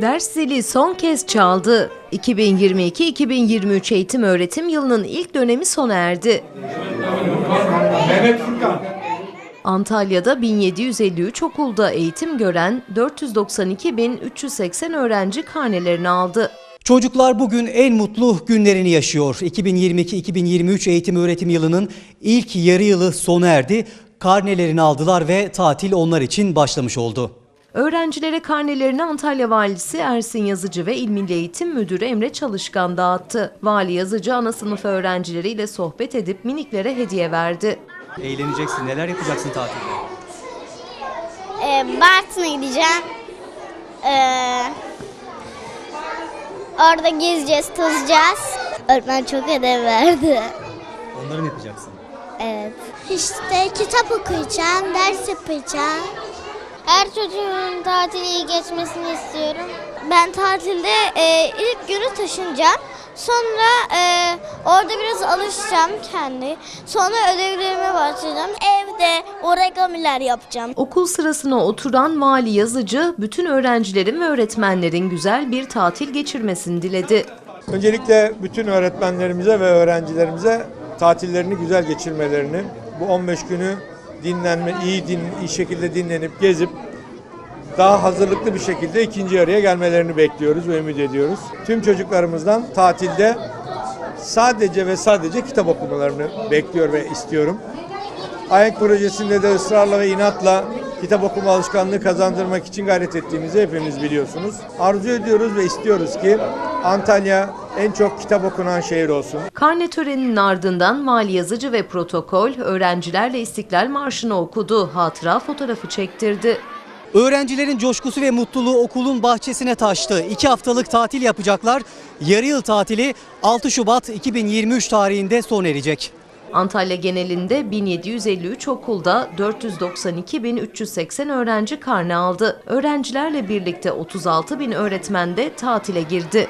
Ders zili son kez çaldı. 2022-2023 eğitim öğretim yılının ilk dönemi sona erdi. Mehmet Furkan. Antalya'da 1753 okulda eğitim gören 492.380 öğrenci karnelerini aldı. Çocuklar bugün en mutlu günlerini yaşıyor. 2022-2023 eğitim öğretim yılının ilk yarı yılı sona erdi. Karnelerini aldılar ve tatil onlar için başlamış oldu. Öğrencilere karnelerini Antalya Valisi Ersin Yazıcı ve İl Milli Eğitim Müdürü Emre Çalışkan dağıttı. Vali Yazıcı ana sınıf öğrencileriyle sohbet edip miniklere hediye verdi. Eğleneceksin, neler yapacaksın tatilde? Ee, Bartın'a gideceğim. Ee, orada gezeceğiz, tozacağız. Öğretmen çok ödev verdi. Onları mı yapacaksın? Evet. İşte kitap okuyacağım, ders yapacağım. Her çocuğun tatili iyi geçmesini istiyorum. Ben tatilde e, ilk günü taşınacağım. Sonra e, orada biraz alışacağım kendi. Sonra ödevlerime başlayacağım. Evde origamiler yapacağım. Okul sırasına oturan Vali Yazıcı bütün öğrencilerin ve öğretmenlerin güzel bir tatil geçirmesini diledi. Öncelikle bütün öğretmenlerimize ve öğrencilerimize tatillerini güzel geçirmelerini, bu 15 günü dinlenme, iyi din, iyi şekilde dinlenip gezip daha hazırlıklı bir şekilde ikinci yarıya gelmelerini bekliyoruz ve ümit ediyoruz. Tüm çocuklarımızdan tatilde sadece ve sadece kitap okumalarını bekliyor ve istiyorum. AYEK projesinde de ısrarla ve inatla kitap okuma alışkanlığı kazandırmak için gayret ettiğimizi hepiniz biliyorsunuz. Arzu ediyoruz ve istiyoruz ki Antalya en çok kitap okunan şehir olsun. Karne töreninin ardından Vali Yazıcı ve protokol öğrencilerle İstiklal Marşı'nı okudu, hatıra fotoğrafı çektirdi. Öğrencilerin coşkusu ve mutluluğu okulun bahçesine taştı. İki haftalık tatil yapacaklar. Yarı yıl tatili 6 Şubat 2023 tarihinde sona erecek. Antalya genelinde 1753 okulda 492.380 öğrenci karne aldı. Öğrencilerle birlikte 36.000 öğretmen de tatile girdi.